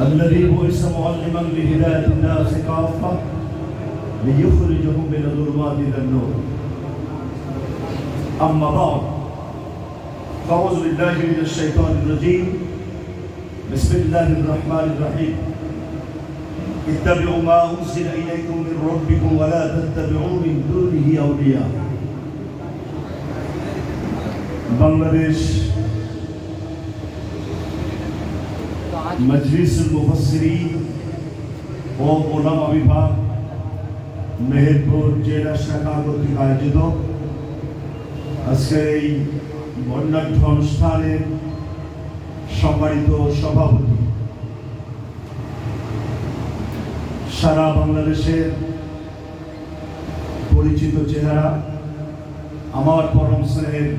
الذي بئس معلما بهداية الناس كافة ليخرجهم من الظلمات إلى النور. أما بعد فأعوذ بالله من الشيطان الرجيم. بسم الله الرحمن الرحيم. اتبعوا ما أنزل إليكم من ربكم ولا تتبعوا من دونه أولياء. بنغلاديش মজলিসুল মুফাসসিরিন ও ওলামা বিভাগ, মেহেরপুর জেলা শাখা কর্তৃক আয়োজিত। আজকের এই বর্ণাঢ্য অনুষ্ঠানের সম্মানিত সভাপতি সারা বাংলাদেশের পরিচিত চেহারা, আমার পরম স্নেহের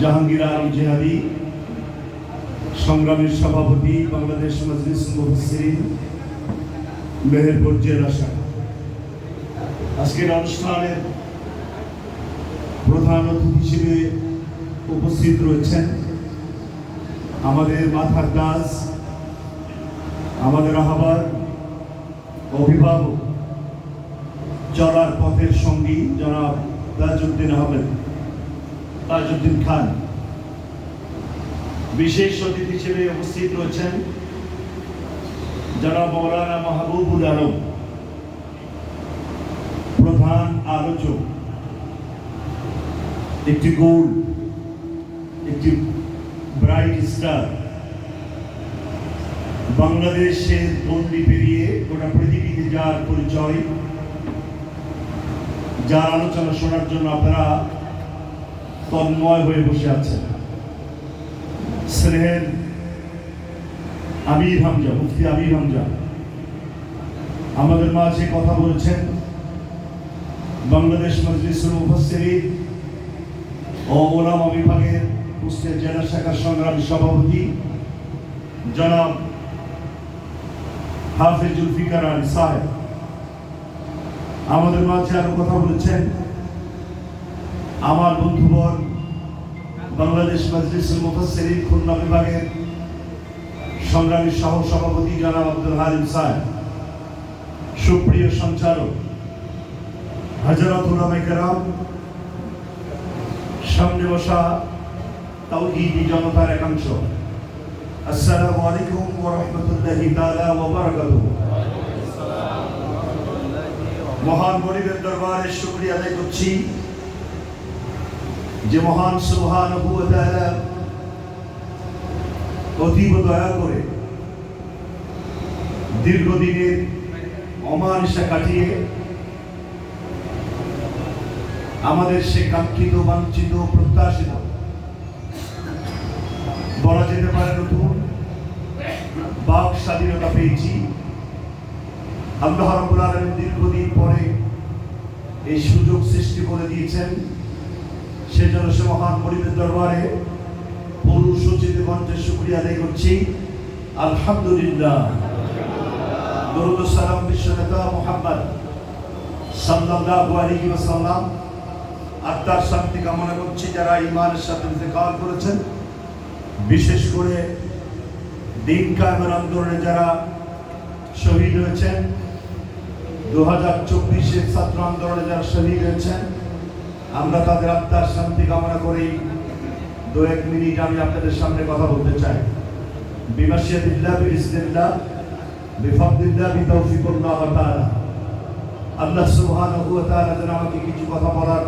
জাহাঙ্গীর আলম জেহাদি সংগ্রামের সভাপতি বাংলাদেশ মজলিস মুফসিরিন মেহেরপুর জেলা শাখা। আজকের অনুষ্ঠানের প্রধান অতিথি হিসেবে উপস্থিত রয়েছেন আমাদের মাথার দাস আমাদের আহ্বান অভিভাবক, চলার পথের সঙ্গী জনাব তাজউদ্দিন আহমেদ, তাজউদ্দিন খান। বিশেষ অতিথি হিসেবে উপস্থিত রয়েছেন জনাব মৌলানা মাহবুবুল আলম, প্রধান আলোচক, একটি গোল, একটি ব্রাইট স্টার, বাংলাদেশের গণ্ডি পেরিয়ে গোটা পৃথিবীতে যার পরিচয়, যার আলোচনা শোনার জন্য আপনারা তন্ময় হয়ে বসে আছেন। স্নেহের আমির হামজা, মুফতি আমির হামজা। আমাদের মাঝে কথা বলেছেন বাংলাদেশ মজলিসুল মুফাসসিরিন ও ওলামা বিভাগের কুষ্টিয়া জেলা শাখার সংগ্রামী সভাপতি জনাব হাফিজ জুলফিকার আলী সাহেব। আমাদের মাঝে আরও কথা বলেছেন। আমার বন্ধুবর বাংলাদেশ মজলিসুল মুফাসসিরিন খুলনা বিভাগের সংগ্রামী সহ সভাপতি জনাব আব্দুল হালিম সাহেব, সুপ্রিয় সঞ্চালক হাজারাত উলামায়ে কেরাম সামনে বসা তাওহীদি জনতার একাংশ। আসসালামু আলাইকুম ওয়া রাহমাতুল্লাহি তাআলা ওয়া বারাকাতুহু। মহান গরিবের দরবারে শুকরিয়া আদায় করছি। যে মহান সুহান অতীব দয়া করে দীর্ঘদিনের অমানিসা কাটিয়ে আমাদের সে কাঙ্ক্ষিত, বাঞ্ছিত, প্রত্যাশিত, বলা যেতে পারে নতুন বাক স্বাধীনতা পেয়েছি। আল্লাহ রাব্বুল আলামিন দীর্ঘদিন পরে এই সুযোগ সৃষ্টি করে দিয়েছেন। সেজন্য সে মহান গরিবের দরবারে পুরুষ উচিত মন্ত্রে শুক্রিয়া আদায় করছি। আলহামদুলিল্লাহ। দরুদ সালাম বিশ্ব নেতা মোহাম্মদ সাল্লাল্লাহু আলাইহি ওয়াসাল্লাম। আত্মার শান্তি কামনা করছি যারা ইমানের সাথে ইন্তেকাল করেছেন। বিশেষ করে দিন কায়েমের আন্দোলনে যারা শহীদ হয়েছেন। দু হাজার চব্বিশের ছাত্র আন্দোলনে যারা শহীদ হয়েছেন। আমরা তাদের আত্মার শান্তি কামনা করি। দু এক মিনিট আমি আপনাদের সামনে কথা বলতে চাই। বিমাশিয়াতিল্লাহ বিইজনিল্লাহ বিফাদলিল্লাহ বিতৌফিকুল্লাহ তাআলা। আল্লাহ সুবহানাহু ওয়া তাআলা যেন আমাকে কিছু কথা বলার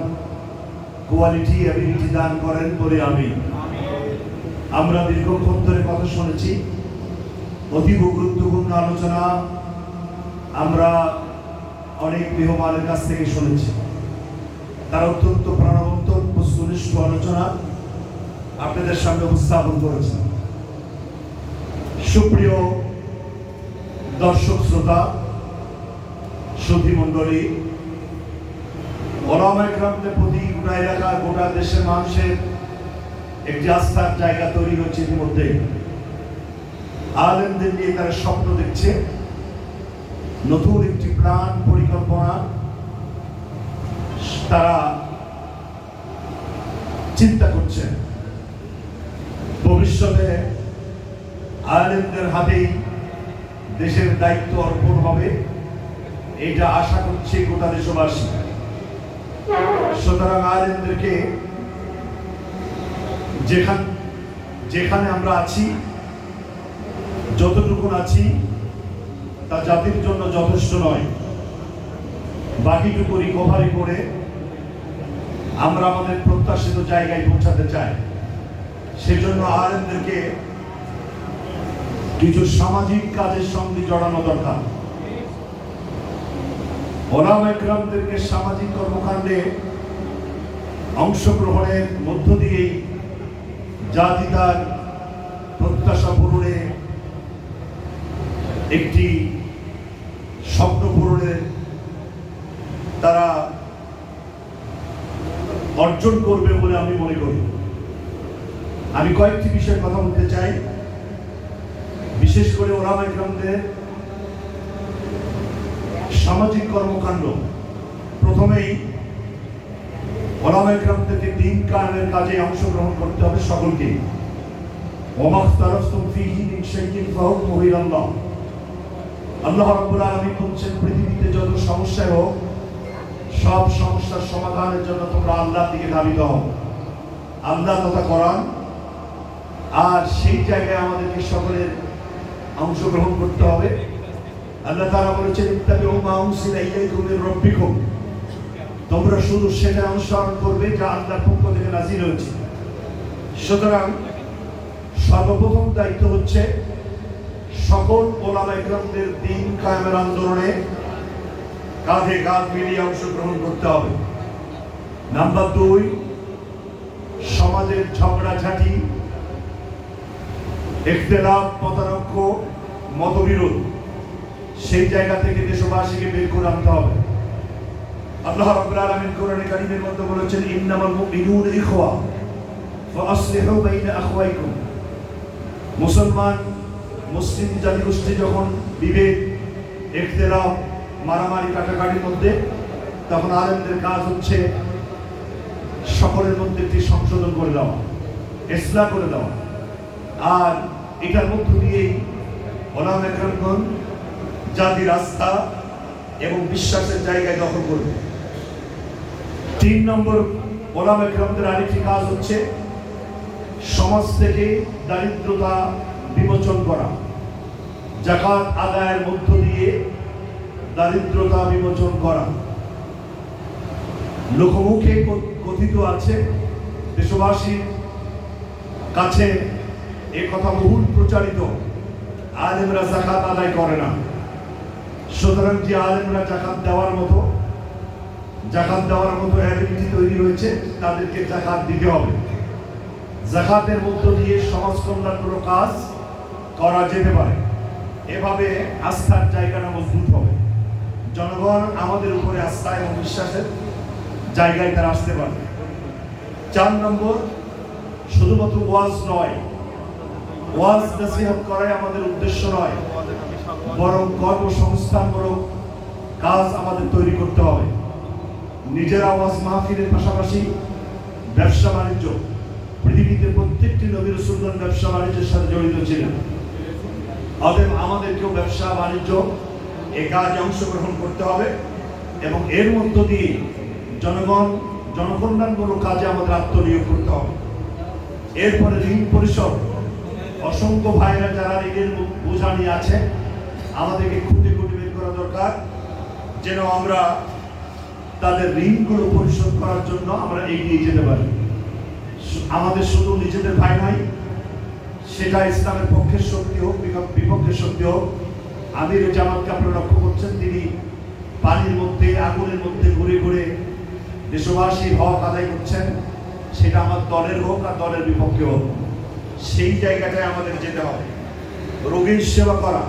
কোয়ালিটি অ্যাবিলিটি দান করেন বলে আমি। আমরা দীর্ঘক্ষণ ধরে কথা শুনেছি। অতীব গুরুত্বপূর্ণ আলোচনা আমরা অনেক মেহমানের কাছ থেকে শুনেছি। তার অত্যন্ত প্রাণবন্ত বস্তুনিষ্ঠ আলোচনা আপনাদের সামনে উপস্থাপন করেছেন সুপ্রিয় দর্শক শ্রোতা সুধী মণ্ডলী ওলামাইক্রামদের প্রতি গোটা এলাকার গোটা দেশের মানুষের একটি আস্থার জায়গা তৈরি হচ্ছে ইতিমধ্যে। আলেমদের নিয়ে তারা স্বপ্ন দেখছে। নতুন একটি প্রাণ পরিকল্পনা তারা চিন্তা করছে। ভবিষ্যতে আয়ারল্যান্ডের হাতেই দেশের দায়িত্ব অর্পণ হবে, এটা আশা করছে গোটা দেশবাসী। সুতরাং আয়ারল্যান্ডদেরকে যেখান, যেখানে আমরা আছি, যতটুকু আছি, তা জাতির জন্য যথেষ্ট নয়। বাকিটুকু রিকভারি করে আমরা আমাদের প্রত্যাশিত জায়গায় পৌঁছাতে চাই। সেজন্য আরএমদেরকে কিছু সামাজিক কাজের সঙ্গে জড়ানো দরকার। ওলাম একরামদেরকে সামাজিক কর্মকাণ্ডে অংশগ্রহণের মধ্য দিয়ে জাতি তার প্রত্যাশা পূরণে একটি স্বপ্ন পূরণের তারা অর্জন করবে বলে আমি মনে করি। আমি কয়েকটি বিষয়ে কথা বলতে চাই। বিশেষ করে ওরাম একরামদের সামাজিক কর্মকাণ্ড। প্রথমেই ওলাম একরামদেরকে দিন কায়েমের কাজে অংশগ্রহণ করতে হবে সকলকে। ওমাখ তারফতুম ফিহি মিন শাইইন ফাহুকমুহু ইলাল্লাহ আল্লাহ রাব্বুল বলছেন, পৃথিবীতে যত সমস্যায় হোক সব সমস্যার সমাধানের জন্য তোমরা আল্লাহর দিকে ধাবিত হও। আল্লাহ তথা কোরআন। আর সেই জায়গায় আমাদেরকে সকলের অংশগ্রহণ করতে হবে। আল্লাহ তাআলা বলেছেন, ইত্তাবিউ মা উনসিলা ইলাইকুম মির তোমরা শুধু সেটা অনুসরণ করবে যা আল্লাহর পক্ষ থেকে নাজিল হয়েছে। সুতরাং সর্বপ্রথম দায়িত্ব হচ্ছে সকল ওলামা দিন কায়েমের আন্দোলনে কাঁধে কাঁধ মিলিয়ে অংশগ্রহণ করতে হবে। নাম্বার দুই, সমাজের ঝগড়াঝাঁটি ইখতিলাফ মতানক্য মতবিরোধ, সেই জায়গা থেকে দেশবাসীকে বের করে আনতে হবে। আল্লাহ রাব্বুল আলামিন কোরআনে কারীমের মধ্যে বলেছেন, ইন্নামাল মুমিনুনা ইখওয়া, ফাআসলিহু বাইনা আখওয়াইকুম। মুসলমান, মুসলিম জাতিগোষ্ঠী যখন বিভেদ ইখতিলাফ মারামারি কাটাকাটির মধ্যে তখন আলেমদের কাজ হচ্ছে সকলের মধ্যে একটি সংশোধন করে দেওয়া ইসলাম করে দেওয়া। আর এটার মধ্য দিয়েই ওলাম একরকম জাতির আস্থা এবং বিশ্বাসের জায়গায় দখল করবে। তিন নম্বর ওলাম একরমদের আরেকটি কাজ হচ্ছে সমাজ থেকে দারিদ্রতা বিমোচন করা। জাকাত আদায়ের মধ্য দিয়ে দারিদ্রতা বিমোচন করা। লোকমুখে কথিত আছে, দেশবাসীর কাছে এ কথা বহুল প্রচারিত। আলেমরা জাকাত আদায় করে না। সুতরাং যে আলেমরা জাকাত দেওয়ার মতো, জাকাত দেওয়ার মতো অ্যাবিলিটি তৈরি হয়েছে, তাদেরকে জাকাত দিতে হবে। জাকাতের মধ্য দিয়ে সমাজ কল্যাণমূলক কাজ করা যেতে পারে। এভাবে আস্থার জায়গাটা মজবুত হবে। জনগণ আমাদের উপরে আস্থা এবং বিশ্বাসের জায়গায় তারা আসতে পারবে। চার নম্বর, শুধুমাত্র ওয়াজ নয়, ওয়াজ নসিহত করাই আমাদের উদ্দেশ্য নয়, বরং কর্মসংস্থানমূলক কাজ আমাদের তৈরি করতে হবে। নিজের আওয়াজ মাহফিলের পাশাপাশি ব্যবসা বাণিজ্য, পৃথিবীতে প্রত্যেকটি নবীর সুলতান ব্যবসা বাণিজ্যের সাথে জড়িত ছিলেন। অতএব আমাদেরকেও ব্যবসা বাণিজ্য এ কাজে অংশগ্রহণ করতে হবে এবং এর মধ্য দিয়ে জনগণ, জনকল্যাণমূলক কাজে আমাদের আত্মনিয়োগ করতে হবে। এরপরে ঋণ পরিশোধ। অসংখ্য ভাইরা যারা ঋণের বোঝা নিয়ে আছে, আমাদেরকে খুঁটে খুঁটে বের করা দরকার, যেন আমরা তাদের ঋণগুলো পরিশোধ করার জন্য আমরা এগিয়ে যেতে পারি। আমাদের শুধু নিজেদের ভাই নয়, সেটা ইসলামের পক্ষের শক্তি হোক বিপক্ষের শক্তি হোক আমির জামাতকে আপনারা লক্ষ্য করছেন, তিনি পানির মধ্যে, আগুনের মধ্যে ঘুরে ঘুরে দেশবাসীর হক আদায় করছেন। সেটা আমার দলের হোক আর দলের বিপক্ষে হোক, সেই জায়গাটায় আমাদের যেতে হবে। রোগীর সেবা করা,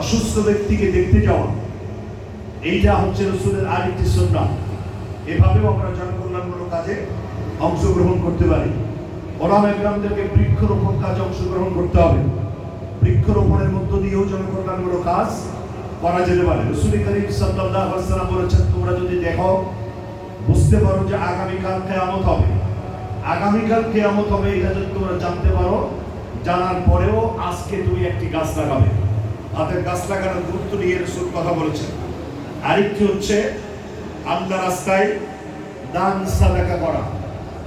অসুস্থ ব্যক্তিকে দেখতে যাওয়া, এইটা হচ্ছে রসুলের আরেকটি সুন্নাহ এভাবেও আমরা জনকল্যাণমূলক কাজে অংশগ্রহণ করতে পারি। ওলাম একরামদেরকে বৃক্ষরোপণ কাজে অংশগ্রহণ করতে হবে। বৃক্ষরোপণের মধ্য দিয়েও জনকল্যাণমূলক কাজ করা যেতে পারে। রসুল করিম আলাইহি বলেছেন, তোমরা যদি দেখো, বুঝতে পারো যে আগামীকাল কেয়ামত হবে। আগামীকাল কেয়ামত হবে, এটা যদি তোমরা জানতে পারো, জানার পরেও আজকে তুমি একটি গাছ লাগাবে। হাতের গাছ লাগানোর গুরুত্ব নিয়ে রসুল কথা বলেছেন। আরেকটি হচ্ছে আল্লাহ রাস্তায় দান সাদাকা করা।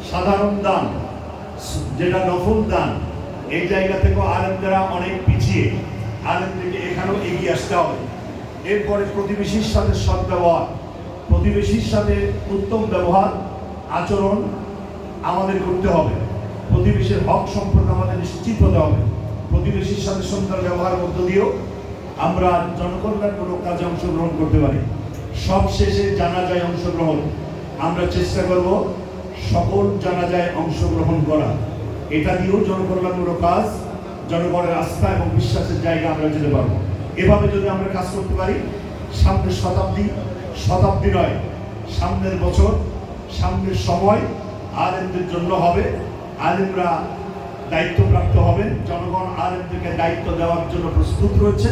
সাধারণ দান, যেটা নফল দান এই জায়গা থেকেও আলেমদেরা অনেক পিছিয়ে। আলেমদেরকে এখানেও এগিয়ে আসতে হবে। এরপরে প্রতিবেশীর সাথে সদ্ব্যবহার প্রতিবেশীর সাথে উত্তম ব্যবহার, আচরণ আমাদের করতে হবে। প্রতিবেশীর হক সম্পর্কে আমাদের নিশ্চিত হতে হবে। প্রতিবেশীর সাথে সুন্দর ব্যবহার মধ্য দিয়েও আমরা জনকল্যাণমূলক কাজে অংশগ্রহণ করতে পারি। সব শেষে জানাজায় অংশগ্রহণ। আমরা চেষ্টা করব সকল জানা যায় অংশগ্রহণ করা এটা দিয়েও জনকল্যাণমূলক কাজ, জনগণের আস্থা এবং বিশ্বাসের জায়গা আমরা যেতে পারব। এভাবে যদি আমরা কাজ করতে পারি, সামনের শতাব্দী শতাব্দী নয়, সামনের বছর, সামনের সময় আলেমদের জন্য হবে। আলেমরা দায়িত্বপ্রাপ্ত হবেন। জনগণ আলেমদেরকে দায়িত্ব দেওয়ার জন্য প্রস্তুত রয়েছে।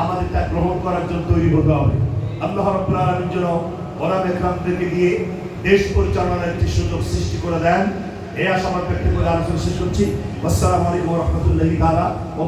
আমাদের তা গ্রহণ করার জন্য তৈরি হতে হবে। আল্লাহ রব্বুল আলমীর জন্য ওরাম একরামদেরকে দিয়ে দেশ পরিচালনার একটি সুযোগ সৃষ্টি করে দেন। এই আশা আমার ব্যক্তিগত আলোচনা শেষ করছি। আসসালামু আলাইকুম রহমতুল্লাহি তাআলা ওয়া